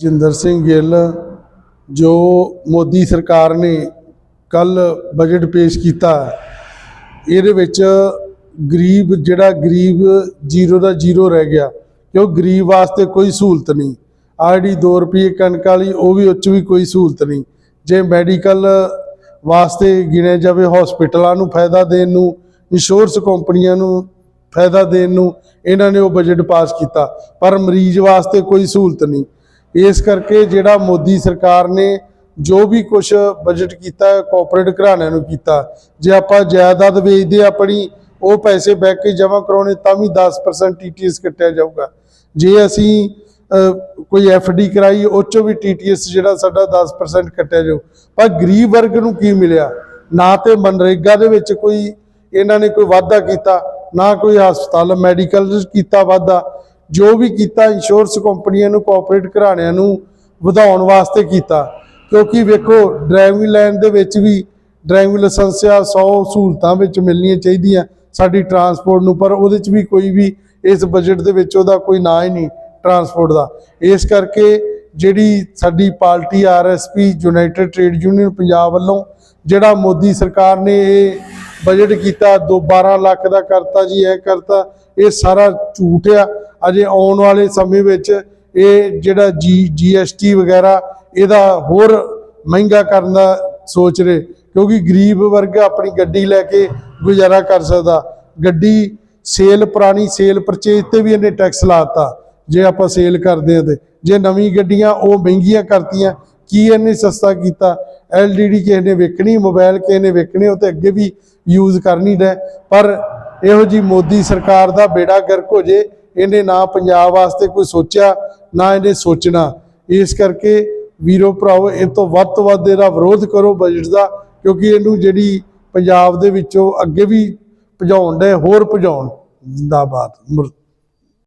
ਜਿੰਦਰ ਸਿੰਘ ਗਿੱਲ, ਜੋ ਮੋਦੀ ਸਰਕਾਰ ਨੇ ਕੱਲ ਬਜਟ ਪੇਸ਼ ਕੀਤਾ ਇਹਦੇ ਵਿੱਚ ਗਰੀਬ, ਜਿਹੜਾ ਗਰੀਬ ਜ਼ੀਰੋ ਦਾ ਜ਼ੀਰੋ ਰਹਿ ਗਿਆ, ਕਿਉਂ ਗਰੀਬ ਵਾਸਤੇ ਕੋਈ ਸਹੂਲਤ ਨਹੀਂ ਆਰਡੀ 2 ਰੁਪਏ ਕਣਕ ਵਾਲੀ, ਉਹ ਵੀ ਉੱਚ ਵੀ ਕੋਈ ਸਹੂਲਤ ਨਹੀਂ, ਜੇ ਮੈਡੀਕਲ ਵਾਸਤੇ ਗਿਣਿਆ ਜਾਵੇ ਹਸਪੀਟਲਾਂ ਨੂੰ ਫਾਇਦਾ ਦੇਣ ਨੂੰ ਇੰਸ਼ੋਰੈਂਸ ਕੰਪਨੀਆਂ ਨੂੰ ਫਾਇਦਾ ਦੇਣ ਨੂੰ, ਇਹਨਾਂ ਨੇ ਉਹ ਬਜਟ ਪਾਸ ਕੀਤਾ, ਪਰ ਮਰੀਜ਼ ਵਾਸਤੇ ਕੋਈ ਸਹੂਲਤ ਨਹੀਂ ਇਸ ਕਰਕੇ ਜਿਹੜਾ ਮੋਦੀ ਸਰਕਾਰ ਨੇ ਜੋ ਵੀ ਕੁਝ ਬਜਟ ਕੀਤਾ ਹੈ ਘਰਾਣਿਆਂ ਨੂੰ ਕੀਤਾ ਜੇ ਆਪਾਂ ਜਾਇਦਾਦ ਵੇਚਦੇ ਆਪਣੀ ਉਹ ਪੈਸੇ ਬੈਕ ਕੇ ਜਮ੍ਹਾਂ ਕਰਾਉਣੇ ਤਾਂ ਵੀ 10% ਟੀਟੀਐਸ ਕੱਟਿਆ ਜਾਊਗਾ। ਜੇ ਅਸੀਂ ਅ, ਕੋਈ ਡੀ ਕਰਾਈ ਉਹ 'ਚੋਂ ਵੀ ਟੀਟੀਐਸ ਜਿਹੜਾ ਸਾਡਾ 10% ਕੱਟਿਆ ਜਾਊ। ਪਰ ਗਰੀਬ ਵਰਗ ਨੂੰ ਕੀ ਮਿਲਿਆ? ਨਾ ਤੇ ਮਨਰੇਗਾ ਦੇ ਵਿੱਚ ਕੋਈ ਇਹਨਾਂ ਨੇ ਕੋਈ ਵਾਅਦਾ ਕੀਤਾ ਨਾ ਕੋਈ ਹਸਪਤਾਲ ਮੈਡੀਕਲ ਚ ਕੀਤਾ ਵਾਅਦਾ ਜੋ ਵੀ ਕੀਤਾ ਇੰਸ਼ੋਰੈਂਸ ਕੰਪਨੀਆਂ ਨੂੰ ਕਾਰਪੋਰੇਟ ਘਰਾਣਿਆਂ ਨੂੰ ਵਧਾਉਣ ਵਾਸਤੇ ਕੀਤਾ। ਕਿਉਂਕਿ ਵੇਖੋ ਡਰਾਈਵਿੰਗ ਲਾਈਨ ਦੇ ਵਿੱਚ ਵੀ ਡਰਾਈਵਿੰਗ ਲਾਇਸੈਂਸ ਆ 100 ਸਹੂਲਤਾਂ ਵਿੱਚ ਮਿਲਣੀਆਂ ਚਾਹੀਦੀਆਂ ਸਾਡੀ ਟਰਾਂਸਪੋਰਟ ਨੂੰ, ਪਰ ਉਹਦੇ ਚ ਵੀ ਕੋਈ ਵੀ ਇਸ ਬਜਟ ਦੇ ਵਿੱਚ ਉਹਦਾ ਕੋਈ ਨਾਂ ਹੀ ਨਹੀਂ ਟਰਾਂਸਪੋਰਟ ਦਾ। ਇਸ ਕਰਕੇ ਜਿਹੜੀ ਸਾਡੀ party RSP united trade union Punjab ਵੱਲੋਂ, ਜਿਹੜਾ ਮੋਦੀ ਸਰਕਾਰ ਨੇ ਇਹ ਬਜਟ ਕੀਤਾ, ਦੋ 12 ਲੱਖ ਦਾ ਕਰਤਾ ਜੀ, ਇਹ ਕਰਤਾ, ਇਹ ਸਾਰਾ ਝੂਠ ਆ। ਅਜੇ ਆਉਣ ਵਾਲੇ ਸਮੇਂ ਵਿੱਚ ਇਹ ਜਿਹੜਾ ਜੀ ਜੀਐਸਟੀ ਵਗੈਰਾ, ਇਹਦਾ ਹੋਰ ਮਹਿੰਗਾ ਕਰਨ ਦਾ ਸੋਚ ਰਹੇ। ਕਿਉਂਕਿ ਗਰੀਬ ਵਰਗ ਆਪਣੀ ਗੱਡੀ ਲੈ ਕੇ ਗੁਜ਼ਾਰਾ ਕਰ ਸਕਦਾ। ਗੱਡੀ ਸੇਲ, ਪੁਰਾਣੀ ਸੇਲ ਪਰਚੇਜ ਤੇ ਵੀ ਇਹਨੇ ਟੈਕਸ ਲਾਤਾ ਜੇ ਆਪਾਂ ਸੇਲ ਕਰਦੇ ਆ ਤੇ। ਜੇ ਨਵੀਂ ਗੱਡੀਆਂ ਉਹ ਮਹਿੰਗੀਆਂ ਕਰਤੀਆਂ, ਕੀ ਇਹਨੇ ਸਸਤਾ ਕੀਤਾ? ਐਲਡੀਡੀ ਕਿਸੇ ਨੇ ਵੇਖਣੀ ਮੋਬਾਈਲ ਕਿਸੇ ਨੇ ਵੇਖਣੇ, ਉਹ ਤੇ ਅੱਗੇ ਵੀ ਯੂਜ਼ ਕਰਨੀ ਡੈ ਪਰ ਇਹੋ ਜੀ ਮੋਦੀ ਸਰਕਾਰ ਦਾ ਬੇੜਾ ਗਰਕ ਹੋ ਜੇ ਇਹਨੇ ਨਾ ਪੰਜਾਬ ਵਾਸਤੇ ਕੋਈ ਸੋਚਿਆ, ਨਾ ਇਹਨੇ ਸੋਚਣਾ। ਇਸ ਕਰਕੇ ਵੀਰੋ ਭਰਾਓ ਇਹ ਤੋਂ ਵੱਧ ਤੋਂ ਵੱਧ ਇਹਦਾ ਵਿਰੋਧ ਕਰੋ ਬਜਟ ਦਾ, ਕਿਉਂਕਿ ਇਹਨੂੰ ਜਿਹੜੀ ਪੰਜਾਬ ਦੇ ਵਿੱਚੋਂ ਅੱਗੇ ਵੀ ਭਜਾਉਣ ਦੇ ਹੋਰ ਭਜਾਉਣ। ਜਿੰਦਾਬਾਦ